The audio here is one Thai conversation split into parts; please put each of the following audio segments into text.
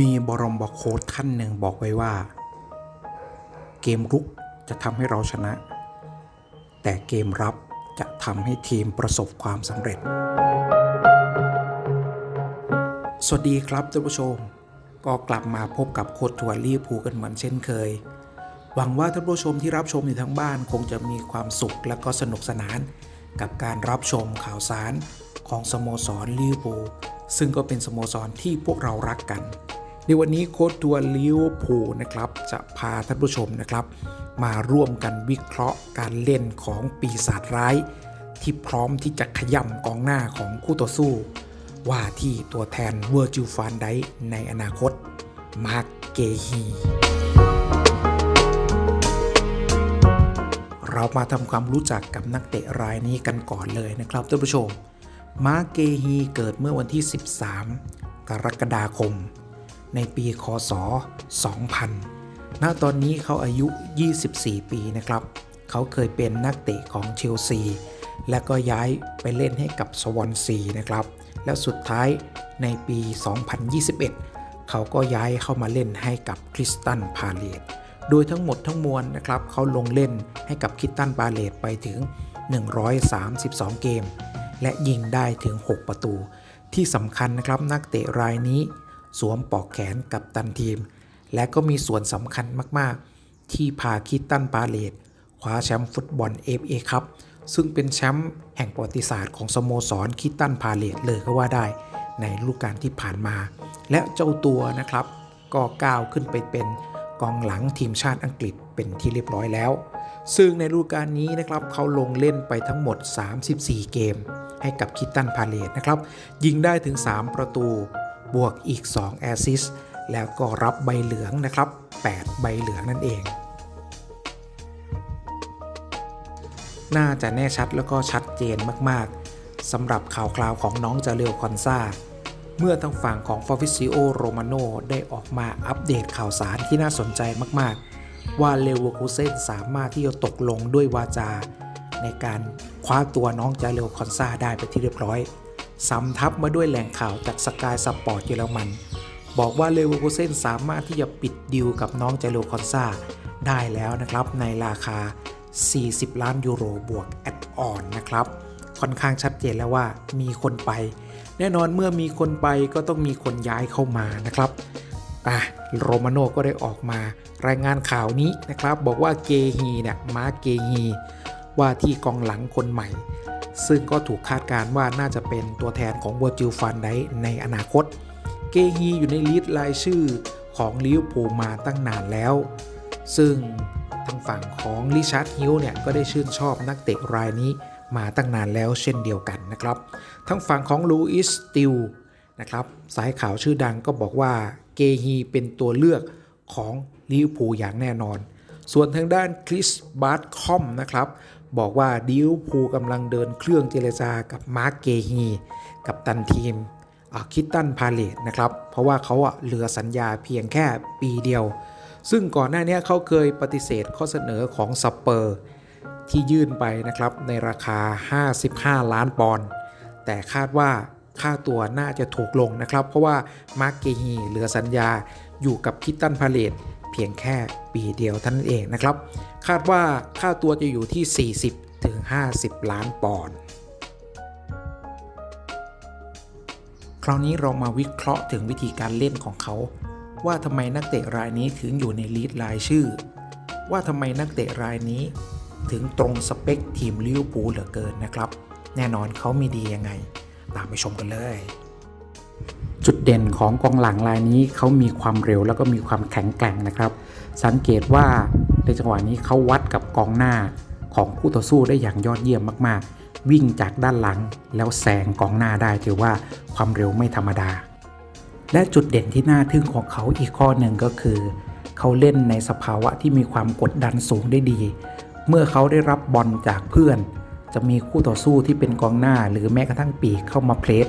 มีบรมบโค้ดท่านหนึ่งบอกไว้ว่า เกมรุกจะทำให้เราชนะ แต่เกมรับจะทำให้ทีมประสบความสำเร็จ สวัสดีครับท่านผู้ชม ก็กลับมาพบกับโค้ดทัวร์ลีพูกันเหมือนเช่นเคย หวังว่าท่านผู้ชมที่รับชมอยู่ทั้งบ้านคงจะมีความสุขและก็สนุกสนาน กับการรับชมข่าวสารของสโมสรลิเวอร์พูลซึ่งก็เป็นสโมสรที่พวกเรารักกัน ในวันนี้โค้ดทัวร์ลิวพูนะครับจะพาท่านผู้ชมนะครับ มาร่วมกันวิเคราะห์การเล่นของปีศาจร้าย ที่พร้อมที่จะขย่ำกองหน้าของคู่ต่อสู้ ว่าที่ตัวแทนเวอร์จิลฟานไดในอนาคต มาร์กเกฮีเรามาทำความรู้จักกับนักเตะรายนี้กันก่อนเลยนะครับท่านผู้ชม มาร์กเกฮีเกิดเมื่อวันที่ 13 กรกฎาคม ในปีคศ 2000 ณ ตอนนี้เขาอายุ 24 ปีนะครับ เขาเคยเป็นนักเตะของเชลซี และก็ย้ายไปเล่นให้กับสวอนซีนะครับ แล้วสุดท้ายในปี 2021 เขาก็ย้ายเข้ามาเล่นให้กับคริสตันพาเลตโดยทั้งหมดทั้งมวลนะครับ เขาลงเล่นให้กับคริสตันพาเลตไปถึง 132 เกม และยิงได้ถึง 6 ประตู ที่สำคัญนะครับนักเตะรายนี้ สวมปอกแขนกับตันทีม และก็มีส่วนสำคัญมากๆ ที่พาคิตตันปาเลตคว้าแชมป์ฟุตบอล FA ครับซึ่งเป็นแชมป์แห่งประวัติศาสตร์ของสโมสรคิตตันพาเลตเลยก็ว่าได้ในฤดูกาลที่ผ่านมา และเจ้าตัวนะครับ ก็ก้าวขึ้นไปเป็นกองหลังทีมชาติอังกฤษเป็นที่เรียบร้อยแล้ว ซึ่งในฤดูกาลนี้นะครับเขาลงเล่นไปทั้งหมด 34 เกม ให้กับคิตตันพาเลตนะครับ ยิงได้ถึง 3 ประตู บวกอีก 2 แอสซิสแล้วก็รับใบเหลืองนะครับ 8 ใบเหลืองนั่นเอง น่าจะแน่ชัดแล้วก็ชัดเจนมากๆสำหรับข่าวคราวของน้องจาเรลคอนซาเมื่อทางฝั่งของฟอฟิซิโอโรมาโนได้ออกมาอัปเดตข่าวสารที่น่าสนใจมากๆ ว่าเลเวอร์คูเซนสามารถที่จะตกลงด้วยวาจา ในการคว้าตัวน้องจาเรลคอนซาได้ไปที่เรียบร้อย สำทับมาด้วยแหล่งข่าวจากสกายสปอร์ตเยอรมัน บอกว่าเลเวอร์คูเซนสามารถที่จะปิดดีลกับน้องเจาเรลคอนซาได้แล้วนะครับในราคา 40 ล้านยูโรบวกแอดออนนะครับ ค่อนข้างชัดเจนแล้วว่ามีคนไป แน่นอนเมื่อมีคนไปก็ต้องมีคนย้ายเข้ามานะครับอะโรมาโนก็ได้ออกมารายงานข่าวนี้นะครับ บอกว่าเกฮีเนี่ยมาเกฮีว่าที่กองหลังคนใหม่ ซึ่งก็ถูกคาดการณ์ว่าน่าจะเป็นตัวแทนของเวอร์จิลฟันไดในอนาคต เกฮีอยู่ในลิสต์รายชื่อของลิเวอร์พูลมาตั้งนานแล้ว ซึ่งทางฝั่งของลิชาร์ดฮิลเนี่ยก็ได้ชื่นชอบนักเตะรายนี้มาตั้งนานแล้วเช่นเดียวกันนะครับ ทางฝั่งของลูอิสติลนะครับสายข่าวชื่อดังก็บอกว่าเกฮีเป็นตัวเลือกของลิเวอร์พูลอย่างแน่นอน ส่วนทางด้านคริสบาร์ตคอมนะครับ บอกว่าลิวพูกำลังเดินเครื่องเจรจากับมาร์กเกฮีกับตันทีมคิตตันพาเลตนะครับ เพราะว่าเขาเหลือสัญญาเพียงแค่ปีเดียว ซึ่งก่อนหน้านี้เขาเคยปฏิเสธข้อเสนอของสเปอร์ ที่ยื่นไปนะครับในราคา 55 ล้านปอนด์แต่คาดว่าค่าตัวน่าจะถูกลงนะครับ เพราะว่ามาร์กเกฮีเหลือสัญญาอยู่กับคิตตันพาเลต เพียงแค่ปีเดียวเท่านั้นเองนะครับ คาดว่าค่าตัวจะอยู่ที่ 40 ถึง 50 ล้านปอนด์คราวนี้เรามาวิเคราะห์ถึงวิธีการเล่นของเขา ว่าทำไมนักเตะรายนี้ถึงอยู่ในลีดรายชื่อ ว่าทำไมนักเตะรายนี้ถึงตรงสเปคทีมลิเวอร์พูลเหลือเกินนะครับ แน่นอนเขามีดียังไง ตามไปชมกันเลย จุดเด่นของกองหลังรายนี้เขามีความเร็วแล้วก็มีความแข็งแกร่งนะครับ สังเกตว่าในจังหวะนี้เขาวัดกับกองหน้าของคู่ต่อสู้ได้อย่างยอดเยี่ยมมากๆ วิ่งจากด้านหลังแล้วแซงกองหน้าได้ถือว่าความเร็วไม่ธรรมดา และจุดเด่นที่น่าทึ่งของเขาอีกข้อหนึ่งก็คือ เขาเล่นในสภาวะที่มีความกดดันสูงได้ดี เมื่อเขาได้รับบอลจากเพื่อน จะมีคู่ต่อสู้ที่เป็นกองหน้าหรือแม้กระทั่งปีกเข้ามาเพลส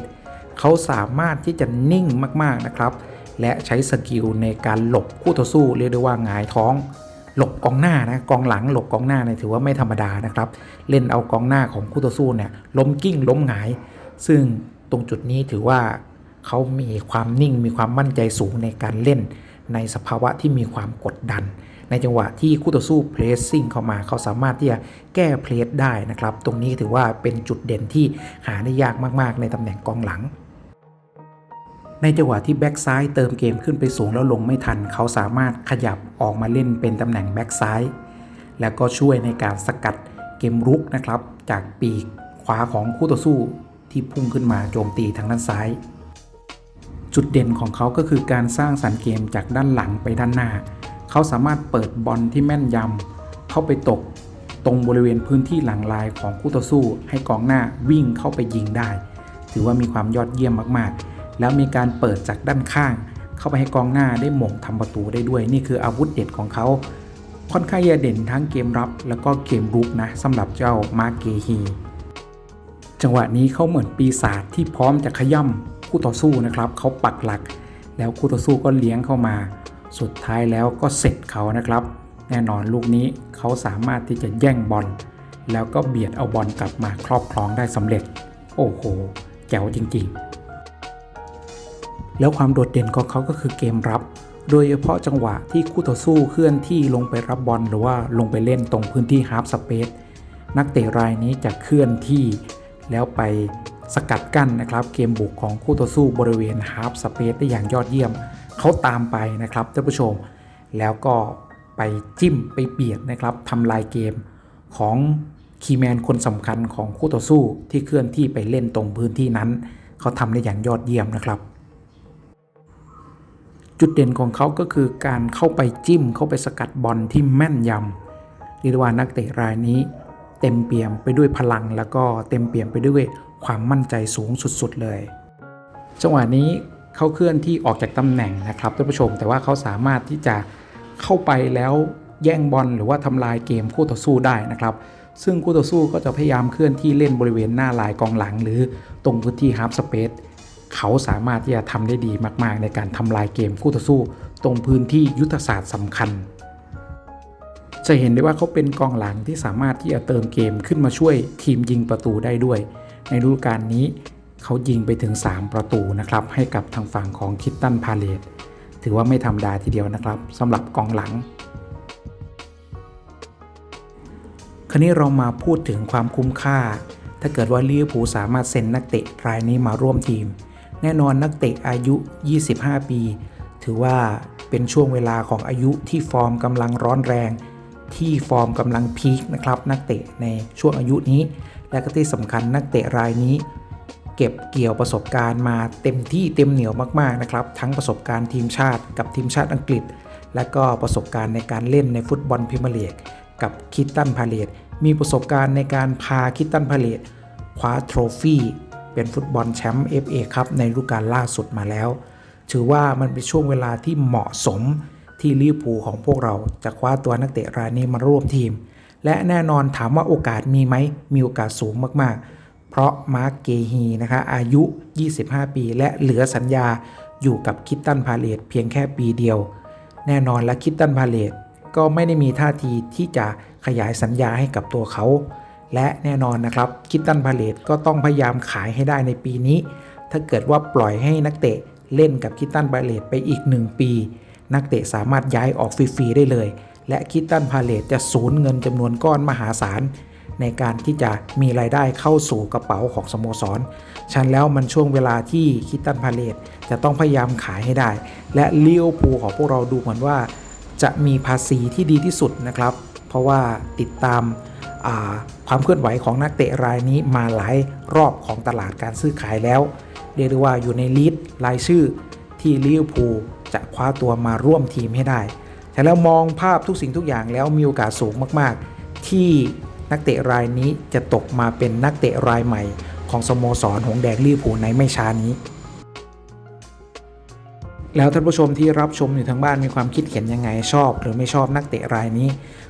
เขาสามารถที่จะนิ่งมากๆนะครับ และใช้สกิลในการหลบคู่ต่อสู้เรียกได้ว่าหงายท้อง หลบกองหน้านะกองหลังหลบกองหน้าเนี่ยถือว่าไม่ธรรมดานะครับ เล่นเอากองหน้าของคู่ต่อสู้เนี่ยล้มกิ้งล้มหงาย ซึ่งตรงจุดนี้ถือว่าเขามีความนิ่งมีความมั่นใจสูงในการเล่น ในสภาวะที่มีความกดดัน ในจังหวะที่คู่ต่อสู้เพรสซิ่งเข้ามาเขาสามารถที่จะแก้เพลสได้นะครับ ตรงนี้ถือว่าเป็นจุดเด่นที่หาได้ยากมากๆ ในตำแหน่งกองหลัง ในจังหวะที่แบ็กซ้ายเติมเกมขึ้นไปสูงแล้วลงไม่ทัน เขาสามารถขยับออกมาเล่นเป็นตำแหน่งแบ็กซ้าย แล้วก็ช่วยในการสกัดเกมรุกนะครับ จากปีกขวาของคู่ต่อสู้ที่พุ่งขึ้นมาโจมตีทางด้านซ้าย จุดเด่นของเขาก็คือการสร้างสรรค์เกมจากด้านหลังไปด้านหน้า เขาสามารถเปิดบอลที่แม่นยำเข้าไปตกตรงบริเวณพื้นที่หลังลายของคู่ต่อสู้ ให้กองหน้าวิ่งเข้าไปยิงได้ ถือว่ามีความยอดเยี่ยมมากๆ แล้วมีการเปิดจากด้านข้าง เข้าไปให้กองหน้าได้หม่งทำประตูได้ด้วย นี่คืออาวุธเด็ดของเขา ค่อนข้างจะเด่นทั้งเกมรับ แล้วก็เกมรุกนะสำหรับเจ้ามาเกฮีจังหวะนี้เขาเหมือนปีศาจที่พร้อมจะขย่ำคู่ต่อสู้นะครับเขาปักหลัก แล้วคู่ต่อสู้ก็เลี้ยงเข้ามา สุดท้ายแล้วก็เสร็จเขานะครับ แน่นอนลูกนี้เขาสามารถที่จะแย่งบอลแล้วก็เบียดเอาบอลกลับมาครอบครองได้สำเร็จ โอ้โหแจ๋วจริง ๆ แล้วความโดดเด่นของเขาก็คือเกมรับ โดยเฉพาะจังหวะที่คู่ต่อสู้เคลื่อนที่ลงไปรับบอลหรือว่าลงไปเล่นตรงพื้นที่ฮาร์ฟสเปซนักเตะรายนี้จะเคลื่อนที่แล้วไปสกัดกั้นนะครับ เกมบุกของคู่ต่อสู้บริเวณฮาร์ฟสเปซได้อย่างยอดเยี่ยม เขาตามไปนะครับท่านผู้ชม แล้วก็ไปจิ้มไปเบียดนะครับทำลายเกมของคีแมนคนสำคัญของคู่ต่อสู้ที่เคลื่อนที่ไปเล่นตรงพื้นที่นั้น เขาทำได้อย่างยอดเยี่ยมนะครับ จุดเด่นของเขาก็คือการเข้าไปจิ้ม เข้าไปสกัดบอลที่แม่นยำเรียกว่านักเตะรายนี้ เต็มเปี่ยมไปด้วยพลัง แล้วก็เต็มเปี่ยมไปด้วยความมั่นใจสูงสุดๆเลยจังหวะนี้เขาเคลื่อนที่ออกจากตำแหน่งนะครับท่านผู้ชม แต่ว่าเขาสามารถที่จะเข้าไปแล้วแย่งบอลหรือว่าทำลายเกมคู่ต่อสู้ได้นะครับ ซึ่งคู่ต่อสู้ก็จะพยายามเคลื่อนที่เล่นบริเวณหน้าลายกองหลัง หรือตรงพื้นที่ฮาร์ฟสเปซ เขาสามารถที่จะทำได้ดีมากๆ ในการทำลายเกมคู่ต่อสู้ ตรงพื้นที่ยุทธศาสตร์สำคัญ จะเห็นได้ว่าเขาเป็นกองหลังที่สามารถที่จะเติมเกมขึ้นมาช่วยทีมยิงประตูได้ด้วย ในฤดูกาลนี้เขายิงไปถึง 3 ประตูนะครับให้กับทางฝั่งของคิตตันพาเลตถือว่าไม่ธรรมดาทีเดียวนะครับสำหรับกองหลังคราวนี้เรามาพูดถึงความคุ้มค่า ถ้าเกิดว่าลิเวอร์พูลสามารถเซ็นนักเตะรายนี้มาร่วมทีม แน่นอนนักเตะอายุ 25 ปี ถือว่าเป็นช่วงเวลาของอายุที่ฟอร์มกำลังร้อนแรง ที่ฟอร์มกำลังพีคนะครับ นักเตะในช่วงอายุนี้ และก็ที่สำคัญนักเตะรายนี้ เก็บเกี่ยวประสบการณ์มาเต็มที่เต็มเหนียวมากๆนะครับ ทั้งประสบการณ์ทีมชาติกับทีมชาติอังกฤษ และก็ประสบการณ์ในการเล่นในฟุตบอลพรีเมียร์ลีกกับคิตตันพาเลตมีประสบการณ์ในการพาคิตตันพาเลตคว้าโทรฟี่ เป็นฟุตบอลแชมป์ FA ครับในฤดูกาลล่าสุดมาแล้ว ถือว่ามันเป็นช่วงเวลาที่เหมาะสมที่ลิเวอร์พูลของพวกเราจะคว้าตัวนักเตะรายนี้มาร่วมทีม และแน่นอนถามว่าโอกาสมีไหม มีโอกาสสูงมากๆ เพราะมาร์กเกฮีนะคะอายุ 25 ปี และเหลือสัญญาอยู่กับคิตตันพาเลตเพียงแค่ปีเดียว แน่นอนและคิตตันพาเลตก็ไม่ได้มีท่าทีที่จะขยายสัญญาให้กับตัวเขา และแน่นอนนะครับคิตตันพาเลตก็ต้องพยายามขายให้ได้ในปีนี้ ถ้าเกิดว่าปล่อยให้นักเตะเล่นกับคิตตันพาเลตไปอีก 1 ปี นักเตะสามารถย้ายออกฟรีๆได้เลย และคิตตันพาเลตจะสูญเงินจำนวนก้อนมหาศาลในการที่จะมีรายได้เข้าสู่กระเป๋าของสโมสร ฉันแล้วมันช่วงเวลาที่คิตตันพาเลตจะต้องพยายามขายให้ได้ และเลี้ยวภูของพวกเราดูเหมือนว่า จะมีภาษีที่ดีที่สุดนะครับ เพราะว่าติดตาม ความเคลื่อนไหวของนักเตะรายนี้มาหลายรอบของตลาดการซื้อขายแล้ว เรียกได้ว่าอยู่ในลิสต์รายชื่อที่ลิเวอร์พูลจะคว้าตัวมาร่วมทีมให้ได้ แต่แล้วมองภาพทุกสิ่งทุกอย่างแล้วมีโอกาสสูงมาก ๆ ที่นักเตะรายนี้จะตกมาเป็นนักเตะรายใหม่ ของสโมสรหงแดงลิเวอร์พูลในไม่ช้านี้ แล้วท่านผู้ชมที่รับชมอยู่ทางบ้านมีความคิดเห็นยังไงชอบ หรือไม่ชอบนักเตะรายนี้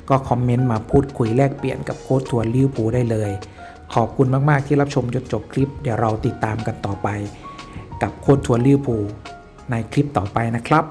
ก็คอมเมนต์มาพูดคุยแลกเปลี่ยนกับโค้ชทัวร์ลิวพูได้เลย ขอบคุณมาก ๆ ที่รับชมจนจบคลิป เดี๋ยวเราติดตามกันต่อไป กับโค้ชทัวร์ลิวพูในคลิปต่อไปนะครับ